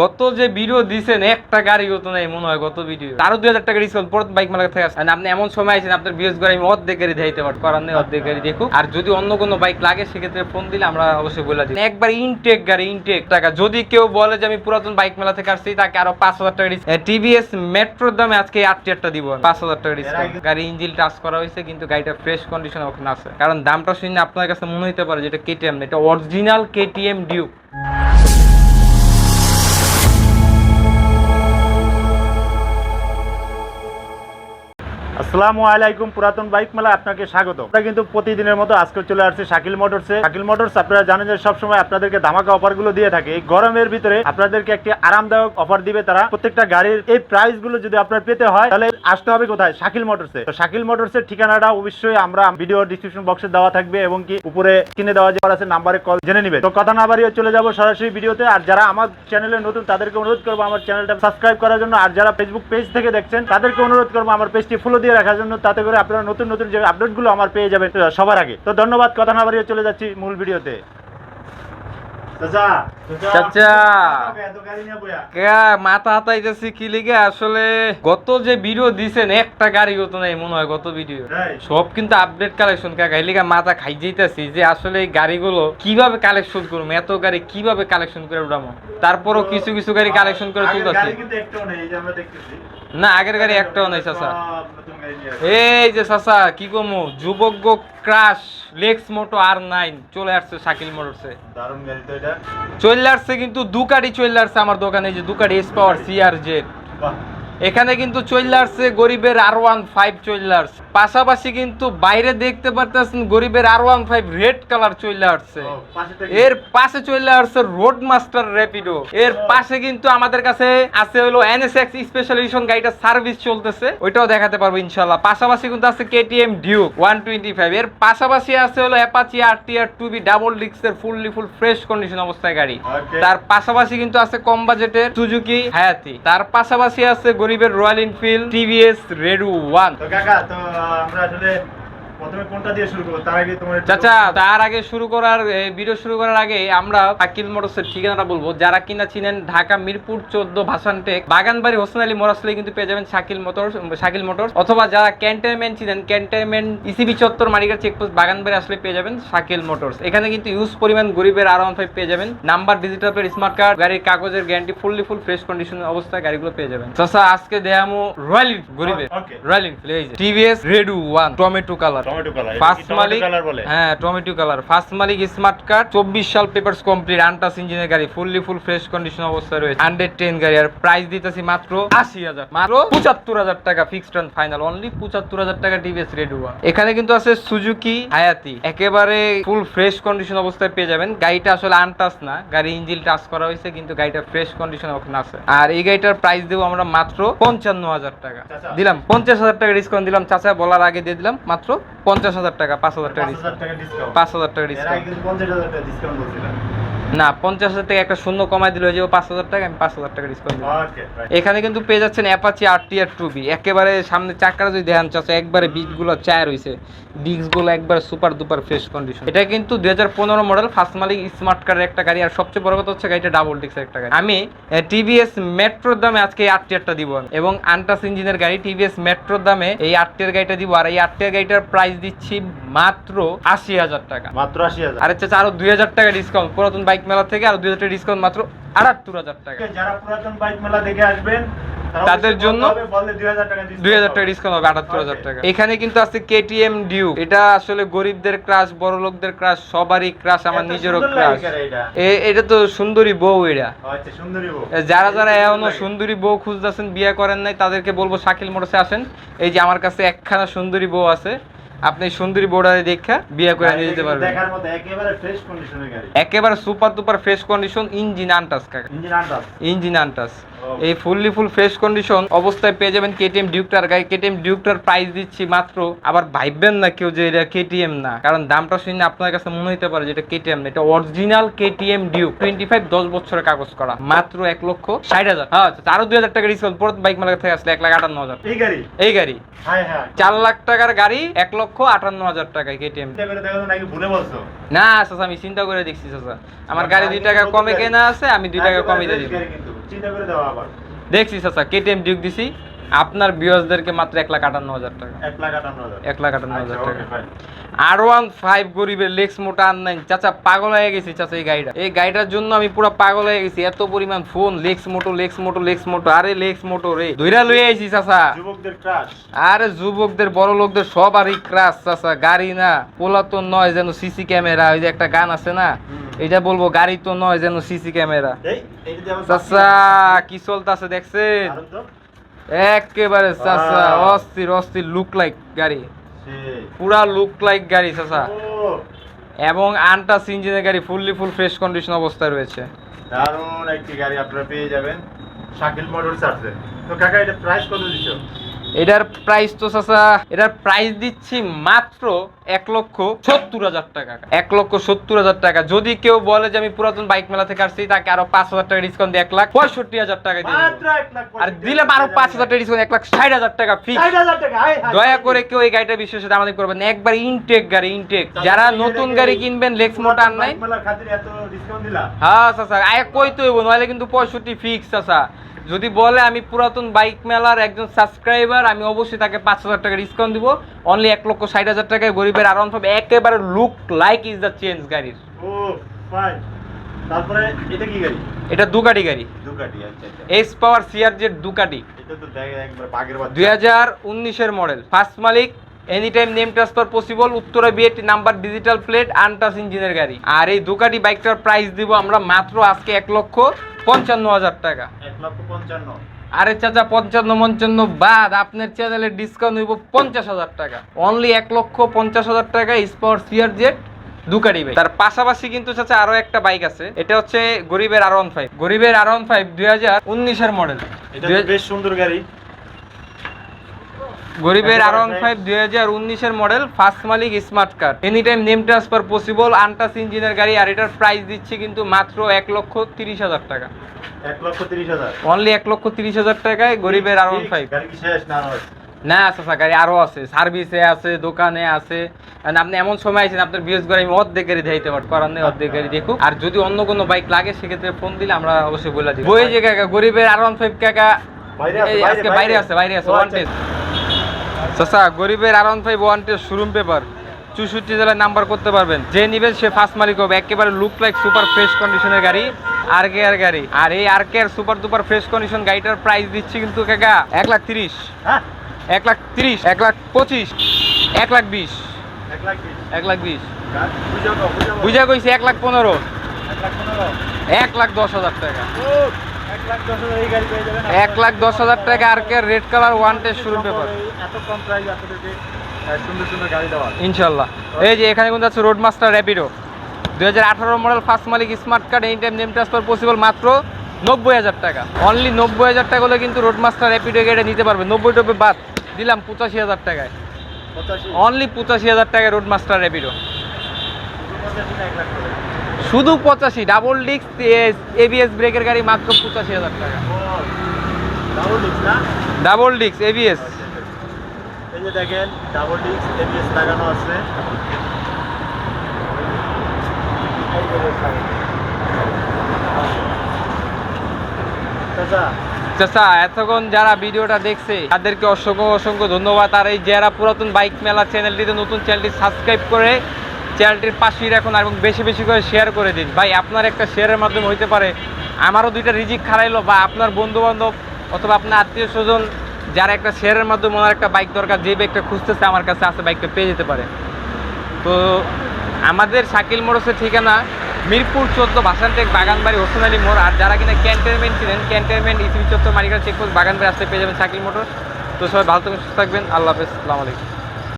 গত যে ভিডিও দিছেন, একটা গাড়ি তো নাই মনে হয় গত ভিডিও তারও দুই হাজার টাকা ডিসকাউন্ট পরে বাইক মালার থেকে আসেন আপনি এমন সময় আছেন আপনার বিএস গাড়ি আমি অর্ধেক গাড়ি দিতে পারি করার নেই, অর্ধেক গাড়ি দেখুক। আর যদি অন্য কোনো বাইক লাগে, সেক্ষেত্রে ফোন দিলে আমরা অবশ্যই বলে দিই। একবার ইনটেক গাড়ি ইনটেক টাকা। যদি কেউ বলে যে আমি পুরাতন বাইক মেলা থেকে আসছি, তাকে আরও পাঁচ হাজার টাকা টিভিএস মেট্রোর দামে আজকে আট টিয়ারটা দিব পাঁচ হাজার টাকা ডিসকাউন্ট গাড়ি ইঞ্জিন টাচ করা হয়েছে, কিন্তু গাড়িটা ফ্রেশ কন্ডিশনে ওখানে আছে। কারণ দামটা শুনে আপনার কাছে মনে হতে পারে যে এটা কেটিএম এটা অরিজিনাল কেটিএম ডিউক আসসালামু আলাইকুম, পুরাতন বাইক মেলা আপনাকে স্বাগত। আমরা কিন্তু প্রতিদিনের মতো আজকে চলে আসছে শাকিল মোটরসে। শাকিল মোটরস, আপনারা জানেন যে সবসময় আপনাদেরকে ধামাকা অফারগুলো দিয়ে থাকে। এই গরমের ভিতরে আপনাদেরকে একটি আরামদায়ক অফার দিবে তারা। প্রত্যেকটা গাড়ির এই প্রাইসগুলো যদি আপনার পেতে হয়, তাহলে আসতে হবে কোথায়? শাকিল মোটরসে। তো শাকিল মোটরসের ঠিকানাটা অবশ্যই আমরা ভিডিও ডিসক্রিপশন বক্সে দেওয়া থাকবে এবং কি উপরে কিনে দেওয়া যাওয়ার আছে নাম্বারে কল জেনে নিবে। তো কথা না বাড়িয়ে চলে যাব সরাসরি ভিডিওতে। আর যারা আমার চ্যানেলে নতুন, তাদেরকে অনুরোধ করব আমার চ্যানেলটা সাবস্ক্রাইব করার জন্য। আর যারা ফেসবুক পেজ থেকে দেখছেন, তাদেরকে অনুরোধ করব আমার পেজটি ফলো দিয়ে রাখার জন্য তাতে করে আপনারা নতুন নতুন যে আপডেটগুলো আমার পেয়ে যাবেন সবার আগে। তো ধন্যবাদ কথা না বাড়িয়ে চলে যাচ্ছি মূল ভিডিওতে। মাথা হাতাইতেছি কি লিগে? আসলে গত যে ভিডিও দিছেন একটা গাড়ি তো নাই মনে হয় গত ভিডিও সব কিন্তু আপডেট কালেকশন কাকা এই মাথা খাই যে আসলে এই গাড়িগুলো কীভাবে কালেকশন করব এত গাড়ি কীভাবে কালেকশন করে উঠামো তারপরও কিছু কিছু গাড়ি কালেকশন করে তুলতেছি। না আগের গাড়ি একটাও নাই চাচা। এই যে চাচা কি কমো যুবজ্ঞ ক্রাশ লেক্স মোটো আর নাইন চলে আসছে শাকিল মোটরসে। চলে আসছে কিন্তু দুকাটি চলে আসছে আমার দোকানে এই যে দুকাটি এস পাওয়ার সিআর জেড বাহ। এখানে কিন্তু চলে আসছে গরিবের আর ওয়ান ফাইভ চলে আসছে। পাশাপাশি কিন্তু বাইরে দেখতে পারতেছেন গরিবের R one five red colour চলে আসছে? এর পাশে চলে আসছে রোড মাস্টার র্যাপিডো এর পাশে কিন্তু আমাদের কাছে আছে হলো এনএসএক্স স্পেশাল এডিশন গাড়িটা সার্ভিস চলতেছে। ওইটাও দেখাতে পারব ইনশাল্লাহ পাশাপাশি কিন্তু আছে KTM Duke one twenty five এর পাশাপাশি আছে হলো Apache R T R two V double ডিক্সের fully full fresh condition অবস্থায় গাড়ি। তার পাশাপাশি কিন্তু আছে কম বাজেটের সুজুকি হায়াতি তার পাশাপাশি আছে গরিবের রয়্যাল এনফিল্ড টিভিএস রেডু ওয়ান তো কাকা তো আমরা আসলে তার আগে চাচা তার আগে শুরু করার ভিডিও শুরু করার আগে আমরা আকিল মোটরসের ঠিকানাটা বলব। যারা কিনা চিনেন ঢাকা মিরপুর চোদ্দ ভাসানটেক বাগানবাড়ি হোসেন আলী মোরাসলে কিন্তু পেয়ে যাবেন শাকিল শাকিল মোটরস। অথবা যারা ক্যান্টনমেন্ট চিনেন ক্যান্টনমেন্ট ইসিবি চত্বর মালিকার চেকপোস্ট বাগানবাড়ি আসলে পেয়ে যাবেন শাকিল মোটরস। এখানে কিন্তু ইউজ পরিমাণ গরিবের আর ওয়ান ফাইভ পেয়ে যাবেন। নাম্বার ডিজিটাল স্মার্ট কার্ড গাড়ির কাগজের guarantee fully full fresh condition অবস্থায় গাড়িগুলো পেয়ে যাবেন। চাচা আজকে দেয়ামো রয়্যাল গরিবের। Royal TVS রেডু one tomato colour tomato colour first মালিক হ্যাঁ টমেটো কালার ফার্স্ট মালিক স্মার্ট কার্ড চব্বিশ সাল পেপারস কমপ্লিট আনটাস ইঞ্জিনের গাড়ি ফুললি ফুল ফ্রেশ কন্ডিশন অবস্থায় রয়েছে। হান্ড্রেড টেন গাড়ি আর প্রাইস দিতেছি মাত্র আশি হাজার। মাত্র পঁচাত্তর হাজার টাকা ফিক্সড অ্যান্ড ফাইনাল অনলি পঁচাত্তর হাজার টাকা টিভিএস রেডুয়া এখানে কিন্তু আছে সুজুকি হায়াতি একেবারে ফুল ফ্রেশ কন্ডিশন অবস্থায় পেয়ে যাবেন। গাড়িটা আসলে আনটাস না গাড়ি ইঞ্জিন টাচ করা হয়েছে কিন্তু গাড়িটা ফ্রেশ কন্ডিশন ওখানে আছে। আর এই গাড়িটার প্রাইস দেবো আমরা মাত্র পঞ্চান্ন হাজার টাকা। দিলাম পঞ্চাশ হাজার টাকা ডিসকাউন্ট দিলাম। চাচা বলার আগে দিয়ে দিলাম মাত্র পঞ্চাশ হাজার টাকা পাঁচ হাজার টাকা পাঁচ হাজার টাকা ডিসকাউন্ট পঞ্চাশ হাজার টাকা ডিসকাউন্ট বলছিলাম। না পঞ্চাশ হাজার টাকা একটা শূন্য কমাই দিলে হয়ে যাবে পাঁচ হাজার টাকা আমি পাঁচ হাজার টাকা ডিসকাউন্ট দিলাম। এখানে কিন্তু পেয়ে যাচ্ছেন Apache R T R two V একেবারে সামনে চাকাটা যদি দেখান চাচ্ছে একবারে বিটগুলো চায় রয়েছে ডিস্কগুলো একবারে সুপার দুপার ফ্রেশ কন্ডিশন এটা কিন্তু দুই হাজার পনেরো মডেল ফার্স্ট মালিক স্মার্ট কারের একটা গাড়ি আর সবচেয়ে বড় কথা হচ্ছে গাড়িটা ডাবল ডিস্কের একটা গাড়ি। আমি টিভিএস মেট্রোর দামে আজকে এই আটটিয়ারটা দিব। আমি। এবং আন্টাস ইঞ্জিনের গাড়ি টিভিএস মেট্রোর দামে এই আটটিয়ার গাড়িটা দিব। আর এই আটটিয়ার গাড়িটার প্রাইস দিচ্ছি মাত্র আশি হাজার টাকা। মাত্র আশি হাজার। আরে চাচা আরও দুই হাজার টাকা ডিসকাউন্ট পুরাতন বাইক মেলা থেকে আর দুই হাজার ডিসকাউন্ট মাত্র আটাত্তর হাজার টাকা। যারা পুরাতন বাইক মেলা দেখে আসবেন তাদের জন্য দুই হাজার টাকা। ডিসকাউন্ট হবে। আটাত্তর হাজার টাকা। এখানে কিন্তু আছে কেটিএম ডিউ এটা আসলে গরিবদের ক্রাশ বড় লোকদের ক্রাশ সবারই ক্রাশ আমার নিজেরও ক্রাশ এটা? এটা তো সুন্দরী বউ এরা। ও আচ্ছা। যারা যারা এখনও সুন্দরী বউ খুঁজতেছেন বিয়ে করেন নাই তাদেরকে বলব শাকিল মোটরসে আসেন। এই যে আমার কাছে একখানা সুন্দরী বউ আছে। আপনি সুন্দরী বোর্ডারে দেখা বিয়ে করে নিয়ে যেতে পারবেন। দেখার মতো একেবারে ফ্রেশ কন্ডিশনের গাড়ি। একেবারে super duper fresh condition engine untouched কাকা ইঞ্জিন আনটাস ইঞ্জিন আনটাস। এই ফুললি ফুল ফ্রেশ কন্ডিশন অবস্থায় পেয়ে যাবেন কেটিএম ডিউকটার গাড়ি কেটিএম ডিউকটার প্রাইস দিচ্ছি মাত্র। আবার ভাববেন না কেউ যে এটা কেটিএম না। কারণ দামটা শুনে আপনার কাছে মনে হতে পারে যে এটা কেটিএম না। এটা original KTM Duke twenty five দশ বছরের কাগজ করা। মাত্র এক লক্ষ ষাট হাজার। হ্যাঁ আচ্ছা, আরও দুই হাজার টাকা ডিসকাউন্ট পরে বাইক মালিক থেকে আসলে এক লাখ আটান্ন হাজার। এই গাড়ি? এই গাড়ি। হ্যাঁ হ্যাঁ। চার লাখ টাকার গাড়ি এক লক্ষ আটান্ন হাজার টাকায় কেটিএম না চাচা আমি চিন্তা করে দেখছি চাচা। আমার গাড়ি দুই টাকা কমে কেনা আছে আমি দুই টাকা কমে দিয়ে কিন্তু চিন্তা করে দেওয়া আবার। দেখছি চাচা কেটিএম ডিউক দিছি। আপনার বিয়সদেরকে মাত্র এক লাখ আটান্ন হাজার টাকা। এক লাখ আটান্ন হাজার। এক লাখ আটান্ন হাজার আচ্ছা, টাকা। আর ওয়ান ফাইভ গরিবের লেক্স মোটা আর নাই। চাচা পাগল হয়ে গেছি চাচা এই গাড়িটা। এই গাড়িটার জন্য আমি পুরো পাগল হয়ে গেছি। এত পরিমাণ ফোন লেক্স মোটো লেক্স মোটো লেক্স মোটো। আরে লেক্স মোটো রে। ধইরা লয়ে আইছি চাচা। যুবকদের ক্রাশ আরে যুবকদের বড় লোকদের সবারই ক্রাশ চাচা। গাড়ি না পোলা তো নয় যেন সিসি ক্যামেরা ওই যে একটা গান আছে না। এটা বলব গাড়ি তো নয় যেন সিসি ক্যামেরা চাচা কি চলতেছে দেখছেন? একেবারে চাচা অস্থির অস্থির লুক লাইক গাড়ি। পুরা লুক লাইক গাড়ি চাচা। এবং আনটাস ইঞ্জিনের গাড়ি ফুললি ফুল ফ্রেশ কন্ডিশন অবস্থায় রয়েছে। দারুণ একটি গাড়ি আপনারা পেয়ে যাবেন। শাকিল মোটরস আছে। তো কাকা এটা প্রাইস কত দিচ্ছ? এটার প্রাইস তো চাচা এটার প্রাইস দিচ্ছি মাত্র এক লক্ষ সত্তর হাজার টাকা। এক লক্ষ সত্তর হাজার টাকা। যদি কেউ বলে যে আমি পুরাতন বাইক মেলা থেকে আসছি তাকে আরও পাঁচ হাজার টাকা ডিসকাউন্ট দিয়ে এক লাখ পঁয়ষট্টি হাজার টাকা দিয়ে আর দিলে আরও পাঁচ হাজার টাকা ডিসকাউন্ট এক লাখ ষাট হাজার টাকা ফিক্স। দয়া করে কেউ এই গাড়িটা বিশেষে দামাদি করবেন একবার ইনটেক গাড়ি ইনটেক যারা নতুন গাড়ি কিনবেন লেক্স মোটার নাই। হ্যাঁ চাচা। আয় কই তো নইলে কিন্তু পঁয়ষট্টি ফিক্স চাচা। যদি বলে আমি পুরাতন বাইক মেলার একজন সাবস্ক্রাইবার আমি অবশ্যই তাকে পাঁচ হাজার টাকা ডিসকাউন্ট দিব। অনলি এক লক্ষ ষাট হাজার টাকায় গরিবের আরাম পাবে। একেবারে look like is the change গাড়ির। ও ফাইন তারপরে এটা কি গাড়ি? এটা দুকাটি গাড়ি। দুকাটি আচ্ছা আচ্ছা। এস পাওয়ার সিআর জেড দুকাটি এটা তো একবার বাগের বাচ্চা। মডেল ফার্স্ট মালিক any time name transfer possible Uttara BAT number digital plate untouched ইঞ্জিনের গাড়ি। আর এই দুকাটি বাইকটার প্রাইস দিব আমরা মাত্র আজকে এক লক্ষ পঞ্চান্ন হাজার টাকা। এক লক্ষ পঞ্চান্ন। আরে চাচা পঞ্চান্ন পঞ্চান্ন বাদ। আপনার চ্যানেলে ডিসকাউন্ট হইব পঞ্চাশ হাজার টাকা। অনলি এক লক্ষ পঞ্চাশ হাজার টাকা স্পোর্ট সিআর জেট দুকারি বাইক তার পাশাপাশি কিন্তু চাচা আরও একটা বাইক আছে। এটা হচ্ছে গরিবের আর ওয়ান ফাইভ গরিবের আর ওয়ান ফাইভ দুই হাজার উনিশের মডেল এটা বেশ সুন্দর গাড়ি। গরিবের আর ওয়ান ফাইভ দুই হাজার উনিশের মডেল ফার্স্ট মালিক smart card. Any time name transfer possible untouched ইঞ্জিনের গাড়ি আর এটার প্রাইস দিচ্ছি কিন্তু মাত্র এক লক্ষ তিরিশ হাজার টাকা। অনলি এক লক্ষ তিরিশ হাজার টাকায় গরিবের আর ওয়ান ফাইভ না আছে? গাড়ি আরও আছে। সার্ভিসে আছে দোকানে আছে। আর আপনি এমন সময় আছেন আপনার বিএস গাড়ি আমি অর্ধেক গাড়ি দিতে পারব করার নেই অর্ধেক গাড়ি দেখুক। আর যদি অন্য কোনো বাইক লাগে সেক্ষেত্রে ফোন দিলে আমরা অবশ্যই বলে দিব। ওই যে কাকা গরিবের আর ওয়ান ফাইভ কাকা বাইরে আছে, বাইরে, আজকে বাইরে। আছে বাইরে আছে ওয়ান আচ্ছা, টেস্ট চাচা গরিবের R one five one showroom paper চৌষট্টি জেলায় নাম্বার করতে পারবেন। যে নিবেন সে ফার্স্ট মালিক হবে। একেবারে লুক লাইক সুপার ফ্রেশ কন্ডিশনের গাড়ি আর কে আর গাড়ি। আর এই আর কে আর সুপার সুপার ফ্রেশ কন্ডিশন গাড়িটার প্রাইস দিচ্ছি কিন্তু কাকা এক লাখ তিরিশ। হ্যাঁ? এক লাখ তিরিশ এক লাখ পঁচিশ এক লাখ বিশ। এক লাখ বিশ। বুঝা কইছি এক লাখ পনেরো। এক লাখ দশ হাজার টাকা। এক লাখ দশ হাজার টাকা আর কে রেড কালার ওয়ান টেস্ট শুরু পেপার এত কম প্রাইস আপনাদেরকে সুন্দর সুন্দর গাড়ি দেওয়া ইনশাল্লাহ। এই যে এখানে কিন্তু আছে রোড মাস্টার র্যাপিডো দুই হাজার আঠারো মডেল ফার্স্ট মালিক smart card any time name transfer possible মাত্র নব্বই হাজার টাকা। অনলি নব্বই হাজার টাকা হলে কিন্তু রোড মাস্টার র্যাপিডো গাড়ি নিতে পারবে। নব্বই টব্বই বাদ দিলাম পঁচাশি হাজার টাকায়। অনলি পঁচাশি হাজার টাকায় রোড মাস্টার র্যাপিডো শুধু পঁচাশি ডাবল ডিস্ক এবিএস ব্রেকের গাড়ি মাত্র পঁচাশি হাজার টাকা। ডাবল ডিস্ক এবিএস এই যে দেখেন ডাবল ডিস্ক এবিএস লাগানো আছে। চাচা? চাচা এতক্ষণ যারা ভিডিওটা দেখছে তাদেরকে অসংখ্য অসংখ্য ধন্যবাদ। আর এই যারা পুরাতন বাইক মেলা চ্যানেলটিতে নতুন চ্যানেলটি সাবস্ক্রাইব করে চ্যানেলটির পাশেই রাখুন এবং বেশি বেশি করে শেয়ার করে দিন। ভাই, আপনার একটা শেয়ারের মাধ্যমে হইতে পারে। আমারও দুইটা রিজিক খারাইলো বা আপনার বন্ধু বান্ধব অথবা আপনার আত্মীয় স্বজন যারা একটা শেয়ারের মাধ্যমে ওনার একটা বাইক দরকার, যে বাইকটা খুঁজতেছে আমার কাছে আছে বাইকটা পেয়ে যেতে পারে। তো আমাদের শাকিল মোড়সের ঠিকানা মিরপুর চোদ্দ ভাসানটেক বাগানবাড়ি হোসেন আলী মোড়। আর যারা কিনা ক্যান্টেনমেন্ট ছিলেন ক্যান্টনমেন্ট ইসিবি চত্বর মারিকার চেকপোস্ট বাগানবাড়ি আসতে পেয়ে যাবেন শাকিল মোটর। তো সবাই ভালো থাকবেন, সুস্থ থাকবেন। আল্লাহ হাফেজ আলাইকুম।